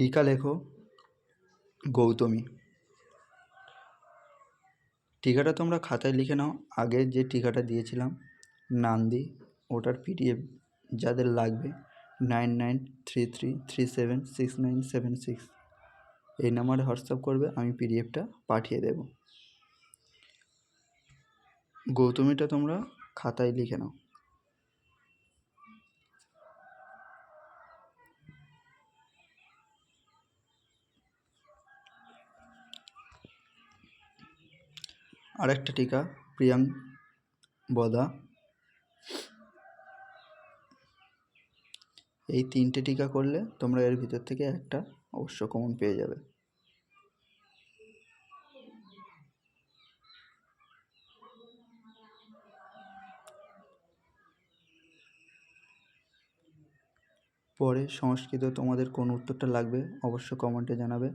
টিকা লেখো, গৌতমী। টিকাটা তোমরা খাতায় লিখে নাও। আগে যে টিকাটা দিয়েছিলাম, নান্দি, ওটার পিডিএফ যাদের লাগবে, nine nine three three three seven six nine seven six. এই নাম্বারে হোয়াটসঅ্যাপ করবে, আমি পিডিএফটা পাঠিয়ে দেবো। গৌতমীটা তোমরা খাতায় লিখে নাও। আরেকটা টিকা, প্রিয়াং বদা। এই তিনটে টিকা করলে তোমরা এর ভিতর থেকে একটা অবশ্য কমন পেয়ে যাবে। পরে সংস্কৃত তোমাদের কোন উত্তরটা লাগবে অবশ্য কমেন্টে জানাবে।